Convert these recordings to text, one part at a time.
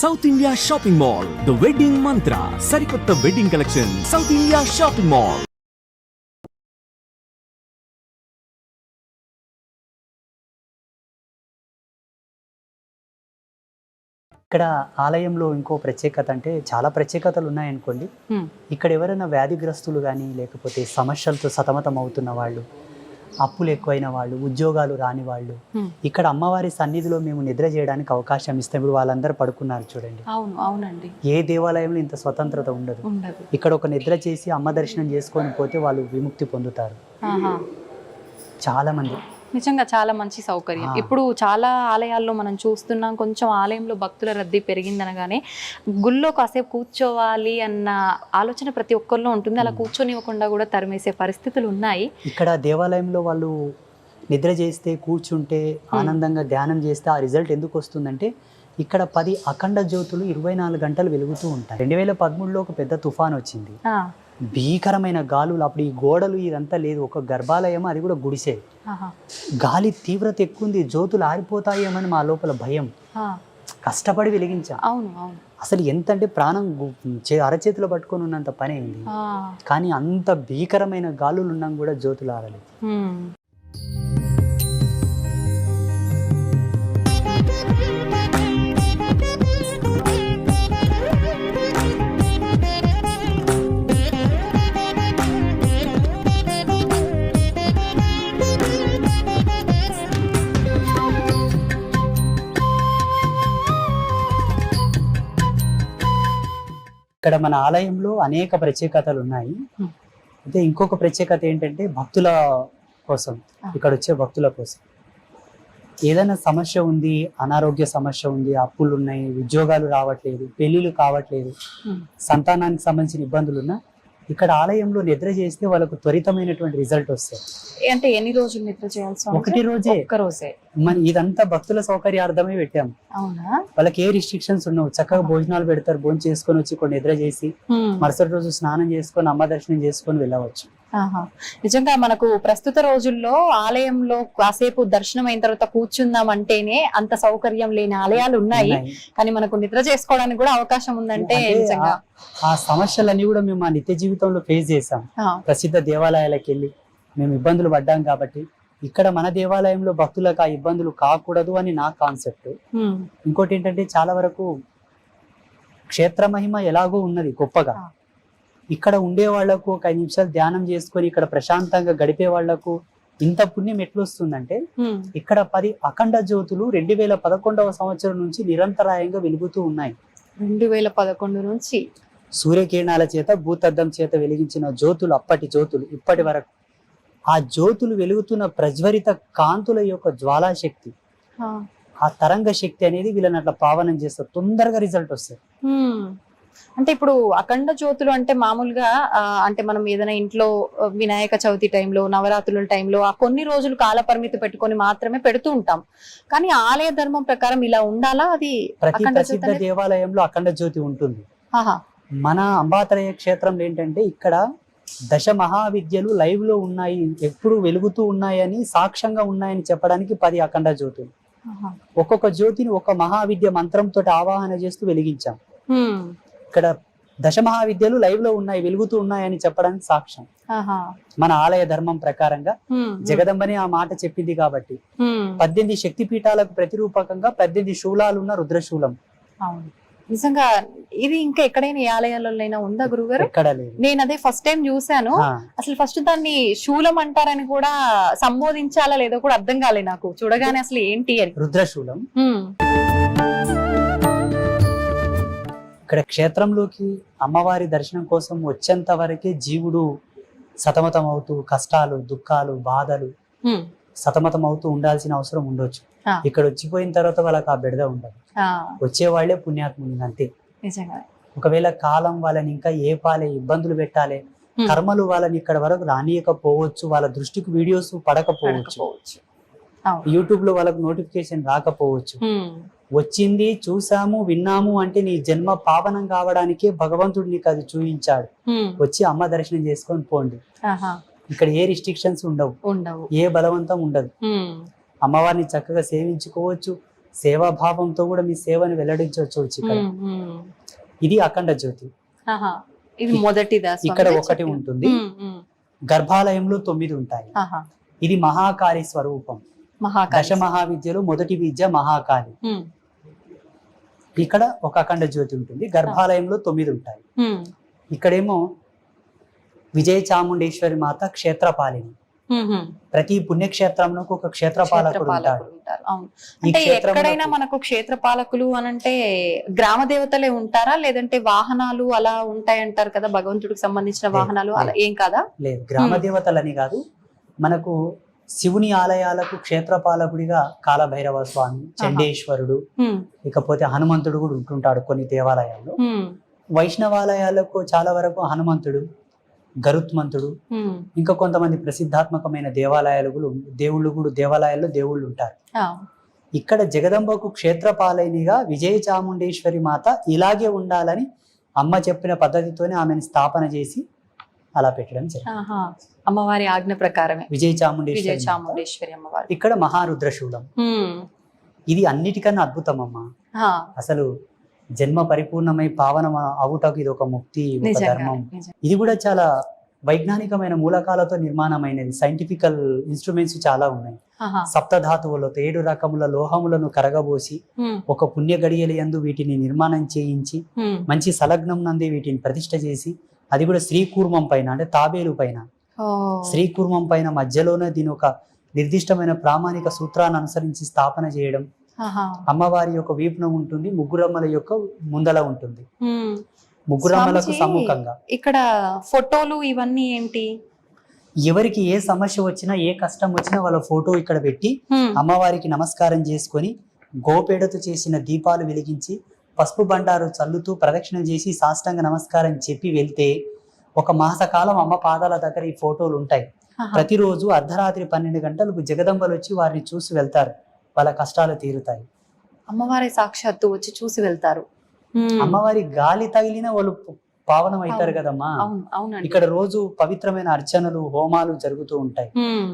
South India shopping mall the wedding Mantra సరికొత్త wedding collection South India shopping mall ఇక్కడ ఆలయంలో ఇంకో ప్రత్యేకత అంటే చాలా ప్రత్యేకతలు ఉన్నాయనుకోండి. ఇక్కడ ఎవరైనా వ్యాధిగ్రస్తులు కానీ లేకపోతే సమస్యలతో సతమతం అవుతున్న వాళ్ళు అప్పులు ఎక్కువైన వాళ్ళు ఉద్యోగాలు రాని వాళ్ళు. ఇక్కడ అమ్మవారి సన్నిధిలో మేము నిద్ర చేయడానికి అవకాశం ఇస్తాం. ఇప్పుడు వాళ్ళందరూ పడుకున్నారు చూడండి. అవును అవునండి. ఏ దేవాలయంలో ఇంత స్వతంత్రత ఉండదు. ఇక్కడ ఒక నిద్ర చేసి అమ్మ దర్శనం చేసుకొని పోతే వాళ్ళు విముక్తి పొందుతారు. చాలా మంది. నిజంగా చాలా మంచి సౌకర్యం. ఇప్పుడు చాలా ఆలయాల్లో మనం చూస్తున్నాం కొంచెం ఆలయంలో భక్తుల రద్దీ పెరిగిందనగానే గుళ్ళో కాసేపు కూర్చోవాలి అన్న ఆలోచన ప్రతి ఒక్కరిలో ఉంటుంది. అలా కూర్చొనివ్వకుండా కూడా తరిమేసే పరిస్థితులు ఉన్నాయి. ఇక్కడ దేవాలయంలో వాళ్ళు నిద్ర చేస్తే కూర్చుంటే ఆనందంగా ధ్యానం చేస్తే ఆ రిజల్ట్ ఎందుకు వస్తుందంటే ఇక్కడ పది అఖండ జ్యోతులు ఇరవై నాలుగు గంటలు వెలుగుతూ ఉంటాయి. రెండు వేల పదమూడులో ఒక పెద్ద తుఫాన్ వచ్చింది. భీకరమైన గాలులు అప్పుడు ఈ గోడలు ఇదంతా లేదు. ఒక గర్భాలయం అది కూడా గుడిసే. గాలి తీవ్రత ఎక్కువ ఉంది జ్యోతులు ఆరిపోతాయేమని మా లోపల భయం. కష్టపడి వెలిగించాం. అవును అవును. అసలు ఎంత అంటే ప్రాణం అరచేతిలో పట్టుకొని ఉన్నంత పని అయింది. కానీ అంత భీకరమైన గాలులు ఉన్నాం కూడా జ్యోతులు ఆరలేదు. ఇక్కడ మన ఆలయంలో అనేక ప్రత్యేకతలు ఉన్నాయి. అయితే ఇంకొక ప్రత్యేకత ఏంటంటే భక్తుల కోసం. ఇక్కడ వచ్చే భక్తుల కోసం ఏదైనా సమస్య ఉంది అనారోగ్య సమస్య ఉంది అప్పులు ఉన్నాయి ఉద్యోగాలు రావట్లేదు పెళ్ళిళ్ళు కావట్లేదు. సంతానానికి సంబంధించిన ఇబ్బందులు ఉన్నా ఇక్కడ ఆలయంలో నిద్ర చేస్తే వాళ్ళకు త్వరితమైనటువంటి రిజల్ట్ వస్తుంది అంటే ఎన్ని రోజులు నిద్ర చేయాల్సి? ఒకటి రోజే ఒక్క రోజే మన ఇదంతా భక్తుల సౌకర్యార్థమే పెట్టాం. అవునా? వాళ్ళకి ఏ రిస్ట్రిక్షన్స్ ఉండవు. చక్కగా భోజనాలు పెడతారు భోజనం చేసుకొని వచ్చి కొన్ని నిద్ర చేసి. మరుసటి రోజు స్నానం చేసుకొని అమ్మ దర్శనం చేసుకొని వెళ్ళవచ్చు. నిజంగా మనకు ప్రస్తుత రోజుల్లో ఆలయంలో కాసేపు దర్శనం అయిన తర్వాత కూర్చుందాం అంటేనే అంత సౌకర్యం లేని ఆలయాలు ఉన్నాయి. కానీ మనకు నిద్ర చేసుకోవడానికి కూడా అవకాశం ఉందంటే నిజంగా. ఆ- సమస్యలన్నీ కూడా మేము మా నిత్య జీవితంలో ఫేస్ చేసాం ప్రసిద్ధ దేవాలయాలకు వెళ్ళి మేము ఇబ్బందులు పడ్డాం కాబట్టి ఇక్కడ మన దేవాలయంలో భక్తులకు ఆ ఇబ్బందులు కాకూడదు అని నా కాన్సెప్ట్. ఇంకోటి ఏంటంటే చాలా వరకు క్షేత్ర మహిమ ఎలాగో ఉన్నది గొప్పగా. ఇక్కడ ఉండే వాళ్ళకు ఒక ఐదు నిమిషాలు ధ్యానం చేసుకొని ఇక్కడ ప్రశాంతంగా గడిపే వాళ్ళకు ఇంత పుణ్యం ఎట్లా వస్తుందంటే హ్మ్. ఇక్కడ పది అఖండ జ్యోతులు రెండు వేల పదకొండవ సంవత్సరం నుంచి నిరంతరాయంగా వెలుగుతూ ఉన్నాయి రెండు వేల పదకొండు నుంచి సూర్యకిరణాల చేత భూతద్దం చేత వెలిగించిన జ్యోతులు అప్పటి జ్యోతులు ఇప్పటి వరకు ఆ జ్యోతులు వెలుగుతున్న ప్రజ్వరిత కాంతుల యొక్క జ్వాలాశక్తి. ఆ, ఆ తరంగ శక్తి అనేది వీళ్ళని అట్లా పావనం చేస్తారు తొందరగా రిజల్ట్ వస్తుంది. అంటే ఇప్పుడు అఖండ జ్యోతులు అంటే మామూలుగా అంటే మనం ఏదైనా ఇంట్లో వినాయక చవితి టైంలో నవరాత్రుల టైంలో ఆ కొన్ని రోజులు కాల పరిమితి పెట్టుకొని మాత్రమే పెడుతూ ఉంటాం. కానీ ఆలయ ధర్మం ప్రకారం ఇలా ఉండాలా? అది ప్రతి ప్రసిద్ధ దేవాలయంలో అఖండ జ్యోతి ఉంటుంది. మన అంబాతరయ క్షేత్రంలో ఏంటంటే ఇక్కడ దశ మహావిద్యలు లైవ్లో ఉన్నాయి ఎప్పుడు వెలుగుతూ ఉన్నాయని సాక్ష్యంగా ఉన్నాయని చెప్పడానికి పది అఖండ జ్యోతులు. ఒక్కొక్క జ్యోతిని ఒక మహావిద్య మంత్రంతో ఆవాహన చేస్తూ వెలిగించాం. ఇక్కడ దశ మహావిద్యలు లైవ్లో ఉన్నాయి వెలుగుతూ ఉన్నాయని చెప్పడానికి సాక్ష్యం. మన ఆలయ ధర్మం ప్రకారంగా. జగదంబని ఆ మాట చెప్పింది కాబట్టి. పద్దెనిమిది శక్తి పీఠాలకు ప్రతిరూపకంగా పద్దెనిమిది శూలాలున్న రుద్రశూలం నిజంగా ఇది ఇంకా ఎక్కడైనా ఏ ఆలయాలైనా ఉందా గురుగారు? నేను అదే ఫస్ట్ టైం చూసాను అసలు ఫస్ట్ దాన్ని శూలం అంటారని కూడా సంబోధించాలా లేదో కూడా అర్థం కాలే నాకు. చూడగానే అసలు ఏంటి అని. రుద్రశూలం. ఇక్కడ క్షేత్రంలోకి అమ్మవారి దర్శనం కోసం వచ్చేంత వరకే జీవుడు సతమతం అవుతూ కష్టాలు దుఃఖాలు బాధలు. సతమతం అవుతూ ఉండాల్సిన అవసరం ఉండొచ్చు. ఇక్కడ వచ్చిపోయిన తర్వాత వాళ్ళకి ఆ బిడద ఉండదు వచ్చే వాళ్ళే పుణ్యాత్ములు అంతే ఒకవేళ కాలం వాళ్ళని ఇంకా ఏ పాలే ఇబ్బందులు పెట్టాలి. కర్మలు వాళ్ళని ఇక్కడ వరకు రానియకపోవచ్చు వాళ్ళ దృష్టికి వీడియోస్ పడకపోవచ్చు. యూట్యూబ్లో వాళ్ళకు నోటిఫికేషన్ రాకపోవచ్చు. వచ్చింది చూసాము విన్నాము అంటే నీ జన్మ పావనం కావడానికే భగవంతుడు నీకు అది చూపించాడు. వచ్చి అమ్మ దర్శనం చేసుకొని పోండి. ఇక్కడ ఏ రిస్ట్రిక్షన్స్ ఉండవు ఉండవు ఏ బలవంతం ఉండదు. అమ్మవారిని చక్కగా సేవించుకోవచ్చు సేవాభావంతో కూడా మీ సేవని వెల్లడించవచ్చు ఇక్కడ. ఇది అఖండ జ్యోతి. ఇది మొదటిదా? ఇక్కడ ఒకటి. ఉంటుంది. గర్భాలయంలో తొమ్మిది ఉంటాయి. ఇది మహాకాళి స్వరూపం. దశ మహావిద్యలో మొదటి విద్య మహాకాళి ఇక్కడ ఒక అఖండ జ్యోతి ఉంటుంది గర్భాలయంలో తొమ్మిది ఉంటాయి ఇక్కడేమో విజయ చాముండేశ్వరి మాత క్షేత్రపాలిని. ప్రతి పుణ్యక్షేత్రంలో ఒక క్షేత్రపాలకుడు ఉంటాడు. క్షేత్రపాలకులు ఈ అంటే ఎక్కడైనా మనకు క్షేత్రపాలకులు అని అంటే గ్రామ దేవతలే ఉంటారా? లేదంటే వాహనాలు అలా ఉంటాయి అంటారు కదా? భగవంతుడికి సంబంధించిన వాహనాలు అలా. ఏం కాదా? లేదు. గ్రామ. దేవతలని కాదు. మనకు శివుని ఆలయాలకు క్షేత్రపాలకుడిగా కాలభైరవ స్వామి చండేశ్వరుడు ఇకపోతే హనుమంతుడు కూడా ఉంటుంటాడు కొన్ని దేవాలయాల్లో. వైష్ణవాలయాలకు చాలా వరకు హనుమంతుడు గరుత్మంతుడు. ఇంకా కొంతమంది ప్రసిద్ధాత్మకమైన దేవాలయాలు కూడా దేవుళ్ళు కూడా దేవాలయాల్లో దేవుళ్ళు ఉంటారు. ఇక్కడ జగదంబకు క్షేత్రపాలనిగా విజయ చాముండేశ్వరి మాత ఇలాగే ఉండాలని అమ్మ చెప్పిన పద్ధతితోనే ఆమెను స్థాపన చేసి అలా పెట్టడం జరిగింది. అమ్మవారి ఆజ్ఞ ప్రకారమే. విజయ చాముండేశ్వరి. చాముండేశ్వరి అమ్మవారు. ఇక్కడ మహారుద్రశూలం. ఇది అన్నిటికన్నా అద్భుతం అమ్మ అసలు జన్మ పరిపూర్ణమై పావనం అవుటకు ఇది ఒక ముక్తి ఒక ధర్మం. ఇది కూడా చాలా వైజ్ఞానికమైన మూలకాలతో నిర్మాణమైనది సైంటిఫికల్ ఇన్స్ట్రుమెంట్స్ చాలా ఉన్నాయి. సప్తధాతువులతో ఏడు రకముల లోహములను కరగబోసి ఒక పుణ్య గడియల యందు వీటిని నిర్మాణం చేయించి. మంచి సలగ్నం నందే వీటిని ప్రతిష్ట చేసి అది కూడా శ్రీకూర్మం పైన అంటే తాబేలు పైన. శ్రీకూర్మం పైన మధ్యలోనే దీని ఒక నిర్దిష్టమైన ప్రామాణిక సూత్రాన్ని అనుసరించి స్థాపన చేయడం. అమ్మవారి యొక్క వీపున ఉంటుంది ముగ్గురమ్మల యొక్క ముందల ఉంటుంది. ముగ్గురమ్మలకు సమ్ముఖంగా ఇక్కడ ఫోటోలు ఇవన్నీ ఏంటి? ఎవరికి ఏ సమస్య వచ్చినా ఏ కష్టం వచ్చినా వాళ్ళ ఫోటో ఇక్కడ పెట్టి అమ్మవారికి నమస్కారం చేసుకొని గోపేడతో చేసిన దీపాలు వెలిగించి పసుపు బండారు చల్లుతూ ప్రదక్షిణ చేసి సాష్టాంగ నమస్కారం చెప్పి వెళ్తే ఒక మాసకాలం అమ్మ పాదాల దగ్గర ఈ ఫోటోలు ఉంటాయి. ప్రతిరోజు అర్ధరాత్రి పన్నెండు గంటలకు జగదంబలు వచ్చి వారిని చూసి వెళ్తారు. వాళ్ళ కష్టాలు తీరుతాయి. అమ్మవారి సాక్షాత్తు వచ్చి చూసి వెళ్తారు. అమ్మవారి గాలి తగిలిన వాళ్ళు పావనం అవుతారు. కదమ్మా. అవును అవునండి. ఇక్కడ రోజు పవిత్రమైన అర్చనలు హోమాలు జరుగుతూ ఉంటాయి.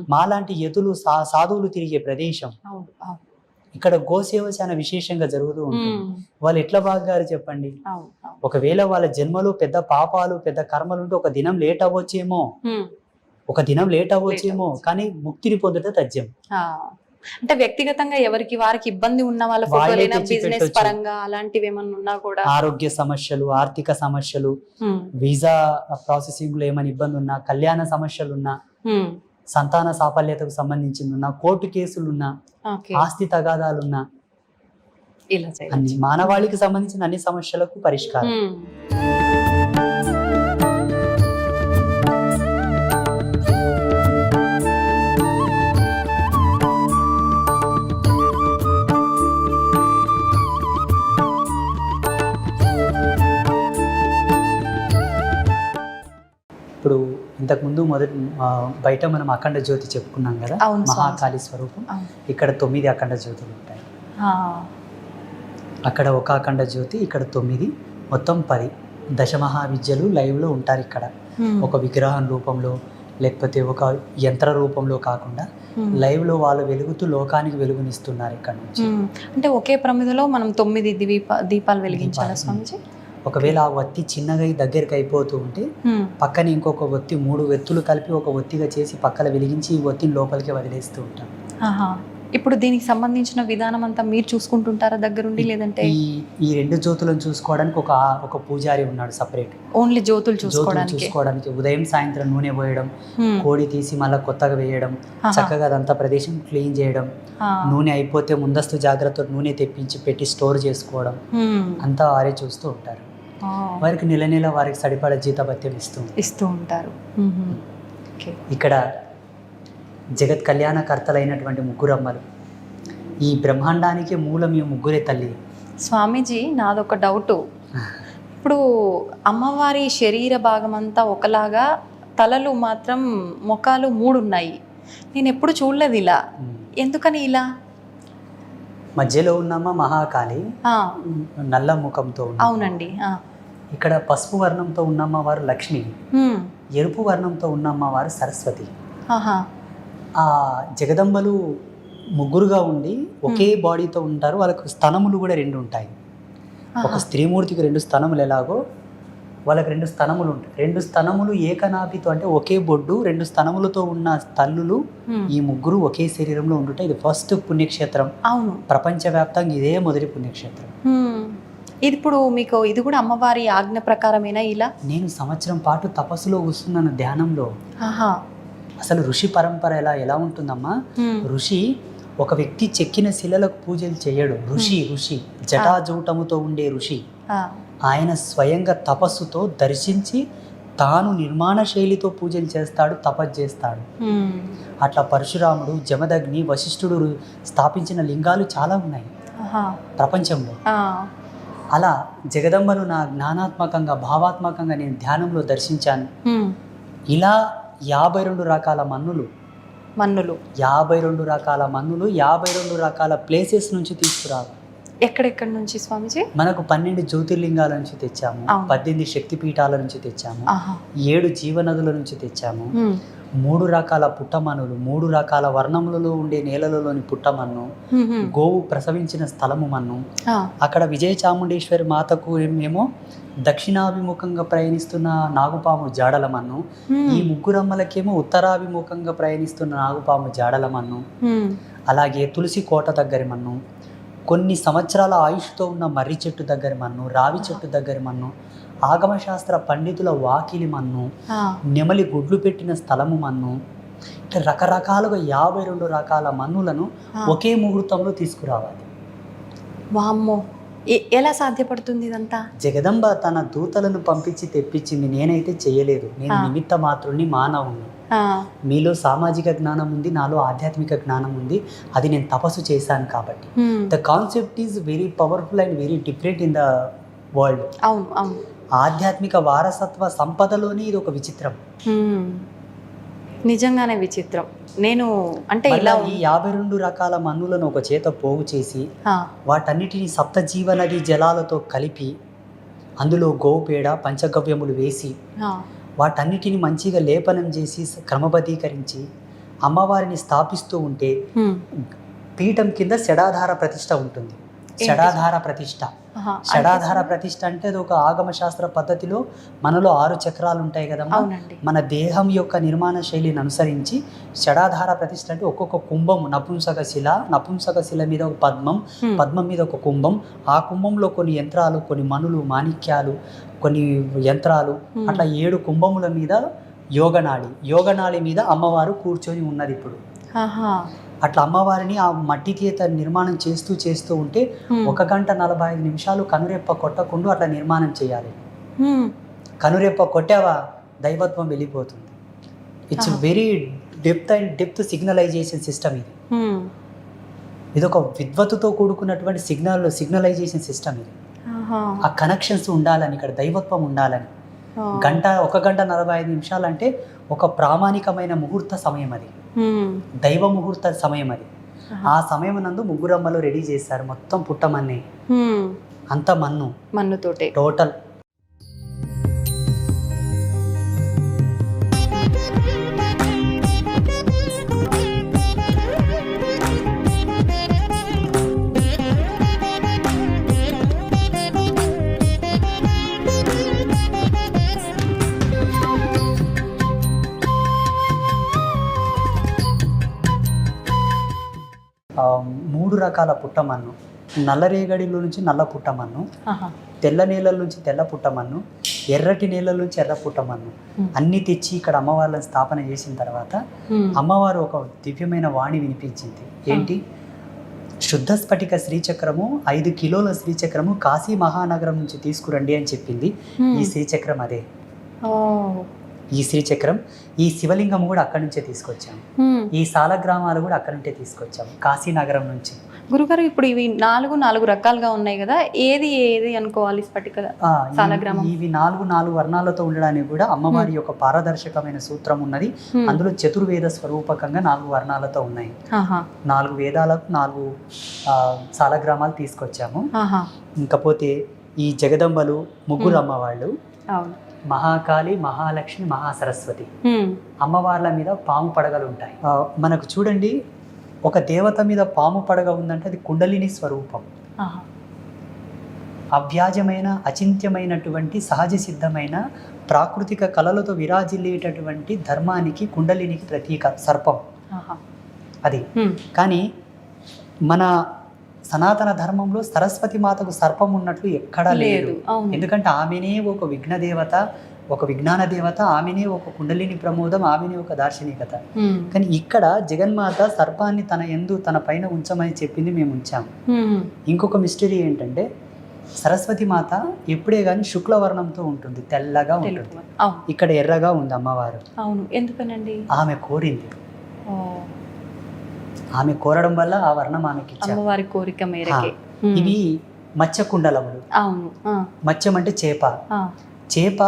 మాలాంటి యతులు సా- సాధువులు తిరిగే ప్రదేశం. అవును అవును. ఇక్కడ గోసేవ చాలా విశేషంగా జరుగుతూ ఉంటుంది. వాళ్ళు ఎట్లా బాగారు చెప్పండి? ఒకవేళ వాళ్ళ జన్మలో పెద్ద పాపాలు పెద్ద కర్మలు ఉంటే ఒక దినం లేట్ అవ్వచ్చేమో. ఒక దినం లేట్ అవ్వచ్చేమో. అవ్వచ్చు. కానీ ముక్తిని పొందుట తథ్యం. ఆ. అంటే వ్యక్తిగతంగా ఎవరికి వారికి ఇబ్బంది ఉన్న వాళ్ళ ఫోటోలైనా బిజినెస్. పరంగా అలాంటివి ఏమన్నా ఉన్నా కూడా? ఆరోగ్య సమస్యలు ఆర్థిక సమస్యలు వీసా ప్రాసెసింగ్లో ఏమైనా ఇబ్బంది ఉన్నా కళ్యాణ సమస్యలు ఉన్నా సంతాన సాఫల్యతకు సంబంధించింది ఉన్నా కోర్టు కేసులు ఉన్నా ఆస్తి తగాదాలున్నా ఇలా మానవాళికి సంబంధించిన అన్ని సమస్యలకు పరిష్కారం. ఇంతకుముందు మొదటి బయట మనం అఖండ జ్యోతి చెప్పుకున్నాం కదా. మహాకాళి స్వరూపం. ఇక్కడ తొమ్మిది అఖండ జ్యోతులు ఉంటాయి. అక్కడ ఒక అఖండ జ్యోతి ఇక్కడ తొమ్మిది మొత్తం పది. దశమహావిద్యలు లైవ్లో ఉంటారు ఇక్కడ. ఒక విగ్రహం రూపంలో లేకపోతే ఒక యంత్ర రూపంలో కాకుండా ఉమ్. లైవ్లో వాళ్ళు వెలుగుతూ లోకానికి వెలుగునిస్తున్నారు ఇక్కడ నుంచి. అంటే ఒకే ప్రమిదలో మనం తొమ్మిది దీప దీపాలు వెలిగించాలా. స్వామిజీ? ఒకవేళ ఆ ఒత్తి చిన్నగా దగ్గరికి అయిపోతూ ఉంటే పక్కన ఇంకొక ఒత్తి మూడు వెత్తులు కలిపి ఒక ఒత్తిగా చేసి పక్కన వెలిగించి ఈ ఒత్తిని లోపలికి వదిలేస్తూ ఉంటాం. ఇప్పుడు దీనికి సంబంధించిన విధానం అంతా మీరు చూసుకుంటుంటారా దగ్గరుండి లేదంటే? ఈ ఈ రెండు జ్యోతులను చూసుకోవడానికి ఒక ఒక పూజారి ఉన్నాడు సపరేట్ ఓన్లీ జ్యోతులు చూసుకోవడానికి? చూసుకోవడానికి. ఉదయం సాయంత్రం నూనె పోయడం కోడి తీసి మళ్ళీ కొత్తగా వేయడం. చక్కగా అదంతా ప్రదేశం క్లీన్ చేయడం నూనె అయిపోతే ముందస్తు జాగ్రత్త నూనె తెప్పించి పెట్టి స్టోర్ చేసుకోవడం అంతా వారే చూస్తూ ఉంటారు. వారికి నెల నెల వారికి సరిపడా జీతభత్యం ఇస్తూ. ఇస్తూ ఉంటారు. ఇక్కడ జగత్ కళ్యాణకర్తలైనటువంటి ముగ్గురు అమ్మలు. ఈ బ్రహ్మాండానికి మూలం ఈ ముగ్గురే తల్లి. స్వామీజీ నాదొక డౌట్. ఇప్పుడు అమ్మవారి శరీర భాగం అంతా ఒకలాగా తలలు మాత్రం ముఖాలు మూడు ఉన్నాయి నేను ఎప్పుడు చూడలేదు ఇలా. ఎందుకని ఇలా? మధ్యలో ఉన్నమ్మ మహాకాళి. నల్ల ముఖంతో అవునండి ఇక్కడ పసుపు వర్ణంతో ఉన్నమ్మ వారు లక్ష్మి? ఎరుపు వర్ణంతో ఉన్నమ్మ వారు సరస్వతి? ఆ జగదంబలు ముగ్గురుగా ఉండి ఒకే బాడీతో ఉంటారు. వాళ్ళకు స్తనములు కూడా రెండు ఉంటాయి. ఒక. స్త్రీమూర్తికి రెండు స్తనములు ఎలాగో వాళ్ళకి రెండు స్తనములు ఉంటాయి. రెండు స్తనములు ఏకనాభితో అంటే ఒకే బొడ్డు రెండు స్తనములతో ఉన్న తల్లులు. ఈ ముగ్గురు ఒకే శరీరంలో ఉండుట ఇది ఫస్ట్ పుణ్యక్షేత్రం. అవును. ప్రపంచవ్యాప్తంగా ఇదే మొదటి పుణ్యక్షేత్రం. ఇది ఇప్పుడు మీకు ఇది కూడా అమ్మవారి ఆజ్ఞ ప్రకారమేనా ఇలా? నేను సంవత్సరం పాటు తపస్సులో కూర్చున్నాను ధ్యానంలో. ఆహా. అసలు ఋషి పరంపర ఎలా ఎలా ఉంటుందమ్మా. ఋషి ఒక వ్యక్తి చెక్కిన శిలలకు పూజలు చేయడు. ఋషి ఋషి. జటాజూటముతో ఉండే ఋషి. ఆయన స్వయంగా తపస్సుతో దర్శించి తాను నిర్మాణ శైలితో పూజలు చేస్తాడు తపస్సు చేస్తాడు. అట్లా పరశురాముడు జమదగ్ని వశిష్ఠుడు స్థాపించిన లింగాలు చాలా ఉన్నాయి. ప్రపంచంలో. అలా జగదంబను నా జ్ఞానాత్మకంగా భావాత్మకంగా నేను ధ్యానంలో దర్శించాను. ఇలా యాభై రెండు రకాల మన్నులు మన్నులు యాభై రెండు రకాల మన్నులు యాభై రెండు రకాల ప్లేసెస్ నుంచి తీసుకురావాలి ఎక్కడెక్కడి నుంచి స్వామిజీ మనకు పన్నెండు జ్యోతిర్లింగాల నుంచి తెచ్చాము. పద్దెనిమిది శక్తిపీఠాల నుంచి తెచ్చాము ఏడు జీవనదుల నుంచి తెచ్చాము. మూడు రకాల పుట్టమన్నులు మూడు రకాల వర్ణములలో ఉండే నేలలలోని పుట్టమన్ను. గోవు ప్రసవించిన స్థలము మన్ను. అక్కడ విజయ చాముండేశ్వరి మాతకు ఏమో దక్షిణాభిముఖంగా ప్రయాణిస్తున్న నాగుపాము జాడలమన్ను హ్మ్. ఈ ముగ్గురమ్మలకేమో ఉత్తరాభిముఖంగా ప్రయాణిస్తున్న నాగుపాము జాడలమన్ను హ్మ్. అలాగే తులసి కోట దగ్గరి మన్ను కొన్ని సంవత్సరాల ఆయుష్తో ఉన్న మర్రి చెట్టు దగ్గరి మన్ను రావి చెట్టు దగ్గరి మన్ను ఆగమశాస్త్ర పండితుల వాకిలి మన్ను. నెమలి గుడ్లు పెట్టిన స్థలము మన్ను ఇట్లా రకరకాలుగా యాభై రెండు రకాల మన్నులను. ఒకే ముహూర్తంలో తీసుకురావాలి వామ్మో ఎలా సాధ్యపడుతుంది ఇదంతా జగదంబ తన దూతలను పంపించి తెప్పించింది నేనైతే చేయలేదు నేను. నిమిత్త మాత్రుని మానవుని. మీలో సామాజిక జ్ఞానం ఉంది నాలో ఆధ్యాత్మిక జ్ఞానం ఉంది అది నేను తపస్సు చేశాను కాబట్టి. The concept is very powerful and very different in the world అవును అవును ఆధ్యాత్మిక వారసత్వ సంపదలోనే ఇది ఒక విచిత్రం. నిజంగానే విచిత్రం నేను అంటే ఇలా ఈ యాభై రెండు రకాల మన్నులను ఒక చేత పోగు చేసి. వాటన్నిటిని సప్త జీవనది జలాలతో కలిపి అందులో గోపేడ పంచగవ్యములు వేసి. వాటన్నిటిని మంచిగా లేపనం చేసి క్రమబద్ధీకరించి అమ్మవారిని స్థాపిస్తూ ఉంటే. పీఠం కింద షడాధార ప్రతిష్ట ఉంటుంది షడాధార ప్రతిష్ట. షడాధార ప్రతిష్ట అంటే అది ఒక ఆగమ శాస్త్ర పద్ధతిలో మనలో ఆరు చక్రాలు ఉంటాయి కదమ్మా మన దేహం యొక్క నిర్మాణ శైలిని అనుసరించి షడాధార ప్రతిష్ట అంటే ఒక్కొక్క కుంభం నపుంసక శిల నపుంసక శిల మీద ఒక పద్మం. పద్మం మీద ఒక కుంభం ఆ కుంభంలో కొన్ని యంత్రాలు కొన్ని మనులు మాణిక్యాలు కొన్ని యంత్రాలు. అట్లా ఏడు కుంభముల మీద యోగనాళి యోగనాళి మీద అమ్మవారు కూర్చొని ఉన్నది ఇప్పుడు. అట్లా అమ్మవారిని ఆ మట్టి చేత నిర్మాణం చేస్తూ చేస్తూ ఉంటే. ఒక గంట నలభై ఐదు నిమిషాలు కనురెప్ప కొట్టకుండా అట్లా నిర్మాణం చేయాలి. కనురెప్ప కొట్టావా దైవత్వం వెళ్ళిపోతుంది it's. Very depth and depth signalization system ఇది. ఇది ఒక విద్వత్తుతో కూడుకున్నటువంటి సిగ్నల్ సిగ్నలైజేషన్ సిస్టమ్ ఇది. ఆ కనెక్షన్స్ ఉండాలని ఇక్కడ దైవత్వం ఉండాలని. గంట ఒక గంట నలభై ఐదు నిమిషాలు అంటే ఒక ప్రామాణికమైన ముహూర్త సమయం అది. దైవ ముహూర్త సమయం అది. ఆ సమయం నందు ముగ్గురమ్మలు రెడీ చేశారు మొత్తం పుట్టమన్ని. అంత మన్ను. మన్నుతోటే. టోటల్ మూడు రకాల పుట్టమన్ను నల్లరేగడిలో నుంచి నల్ల పుట్టమన్ను. తెల్ల నేలల నుంచి తెల్ల పుట్టమన్ను ఎర్రటి నేలల నుంచి ఎర్ర పుట్టమన్ను. అన్ని తెచ్చి ఇక్కడ అమ్మవార్లను స్థాపన చేసిన తర్వాత. అమ్మవారు ఒక దివ్యమైన వాణి వినిపించింది ఏంటి శుద్ధ స్ఫటిక శ్రీచక్రము ఐదు కిలోల శ్రీచక్రము కాశీ మహానగరం నుంచి తీసుకురండి అని చెప్పింది. ఈ శ్రీచక్రం అదే. ఈ శ్రీచక్రం ఈ శివలింగం కూడా అక్కడి నుంచే తీసుకొచ్చాము. ఈ సాలగ్రామాలు కూడా అక్కడి నుంచే తీసుకొచ్చాము కాశీ నగరం నుంచి గురుగారు ఇప్పుడు ఇవి నాలుగు నాలుగు రకాలుగా ఉన్నాయి కదా ఏది ఏది అనుకోవాలి స్ఫటిక సాలగ్రామం. ఇవి నాలుగు నాలుగు వర్ణాలతో ఉండడానికి కూడా అమ్మవారి యొక్క పారదర్శకమైన సూత్రం ఉన్నది. అందులో చతుర్వేద స్వరూపకంగా నాలుగు వర్ణాలతో ఉన్నాయి. నాలుగు వేదాలకు నాలుగు సాలగ్రామాలు తీసుకొచ్చాము. ఇంకపోతే ఈ జగదంబలు ముగ్గురు. అమ్మవాళ్ళు అవును మహాకాళి మహాలక్ష్మి మహాసరస్వతి. అమ్మవార్ల మీద పాము పడగలు ఉంటాయి మనకు చూడండి ఒక దేవత మీద పాము పడగ ఉందంటే అది కుండలిని స్వరూపం. అవ్యాజమైన అచింత్యమైనటువంటి సహజ సిద్ధమైన ప్రాకృతిక కళలతో విరాజిల్లేటటువంటి ధర్మానికి కుండలినికి ప్రతీక సర్పం. అది. కానీ మన సనాతన ధర్మంలో సరస్వతి మాతకు సర్పం ఉన్నట్లు ఎక్కడా లేదు. ఎందుకంటే ఆమెనే ఒక విఘ్న దేవత ఒక విజ్ఞాన దేవత ఆమెనే ఒక కుండలిని ప్రమోదం ఆమెనే ఒక దార్శనికత. కానీ ఇక్కడ జగన్మాత సర్పాన్ని తన ఎందు తన పైన ఉంచమని చెప్పింది మేము ఉంచాము. ఇంకొక మిస్టరీ ఏంటంటే సరస్వతి మాత ఎప్పుడే కానీ శుక్లవర్ణంతో ఉంటుంది తెల్లగా ఉంటుంది. ఇక్కడ ఎర్రగా ఉంది అమ్మవారు. అవును. ఎందుకనండి? ఆమె కోరింది. ఆమె కోరడం వల్ల ఆ వర్ణం ఆమెకి అమ్మవారి కోరిక మేరకే. ఇవి మత్స్య కుండలములు అవును మత్స్యం అంటే చేప చేప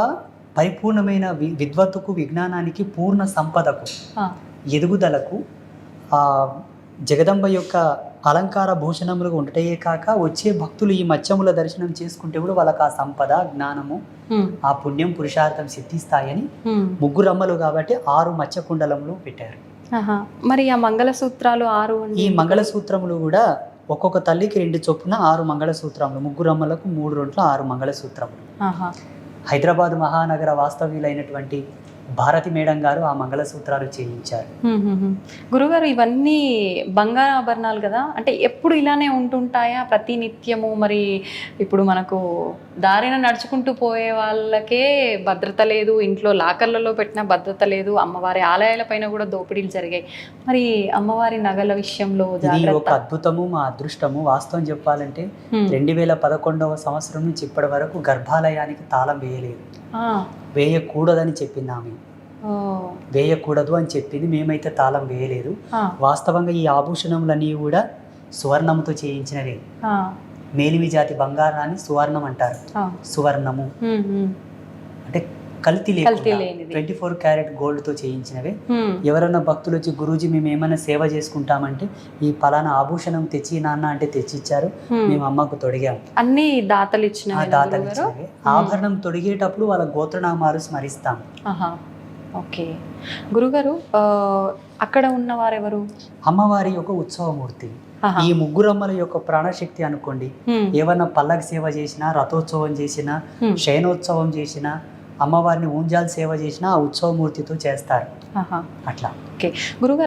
పరిపూర్ణమైన విద్వత్తుకు విజ్ఞానానికి పూర్ణ సంపదకు. ఎదుగుదలకు ఆ జగదంబ యొక్క అలంకార భూషణములుగా ఉండటే కాక వచ్చే భక్తులు ఈ మత్స్యముల దర్శనం చేసుకుంటే కూడా వాళ్ళకి ఆ సంపద జ్ఞానము. ఆ పుణ్యం పురుషార్థం సిద్ధిస్తాయని హ్మ్. ముగ్గురు అమ్మలు కాబట్టి ఆరు మత్స్య కుండలములు పెట్టారు. మరి ఆ మంగళసూత్రాలు ఆరు ఈ మంగళసూత్రములు కూడా ఒక్కొక్క తల్లికి రెండు చొప్పున ఆరు మంగళసూత్రములు ముగ్గురు అమ్మలకు మూడు రొంట్ల ఆరు మంగళసూత్రములు. హైదరాబాద్ మహానగర వాస్తవ్యులైనటువంటి భారతి మేడం గారు ఆ మంగళసూత్రాలు చేయించారు. గురుగారు ఇవన్నీ బంగారు ఆభరణాలు కదా? అంటే ఎప్పుడు ఇలానే ఉంటుంటాయా ప్రతి నిత్యము? మరి ఇప్పుడు మనకు దారిన నడుచుకుంటూ పోయే వాళ్ళకే భద్రత లేదు. ఇంట్లో లాకర్లలో పెట్టిన భద్రత లేదు. అమ్మవారి ఆలయాల పైన కూడా దోపిడీలు జరిగాయి. మరి అమ్మవారి నగల విషయంలో ఒక జాగ్రత్త అద్భుతము మా అదృష్టము. వాస్తవం చెప్పాలంటే. రెండు వేల పదకొండవ సంవత్సరం నుంచి ఇప్పటి వరకు గర్భాలయానికి తాళం వేయలేదు. వేయకూడదని చెప్పింది ఆమె. వేయకూడదు అని చెప్పింది మేమైతే తాళం వేయలేదు. వాస్తవంగా ఈ ఆభూషణములన్నీ కూడా సువర్ణముతో చేయించినవే. మేలిమి జాతి బంగారాన్ని సువర్ణం అంటారు. సువర్ణము. అంటే కల్తీ లేకుండా. ట్వంటీ ఫోర్ క్యారెట్ గోల్డ్తో చేయించినవే హ్మ్. ఎవరైనా భక్తులు వచ్చి గురూజీ మేము ఏమైనా సేవ చేసుకుంటామంటే ఈ పలానా ఆభూషణం తెచ్చి నాన్న అంటే తెచ్చిచ్చారు. మేము అమ్మకు తొడిగాం అన్ని దాతలు ఇచ్చిన దాతలు ఇచ్చినవే ఆభరణం తొడిగేటప్పుడు వాళ్ళ గోత్రనామాలు స్మరిస్తాం ఓకే గురుగారు అక్కడ ఉన్నవారెవరు అమ్మవారి యొక్క ఉత్సవమూర్తి. ఈ ముగ్గురమ్మల యొక్క ప్రాణశక్తి అనుకోండి. ఏమన్నా పల్లకి సేవ చేసినా రథోత్సవం చేసినా. శయనోత్సవం చేసినా అమ్మవారిని ఊంజాల్ సేవ చేసినా ఆ ఉత్సవమూర్తితో చేస్తారు. అట్లా. ఓకే. గురుగారు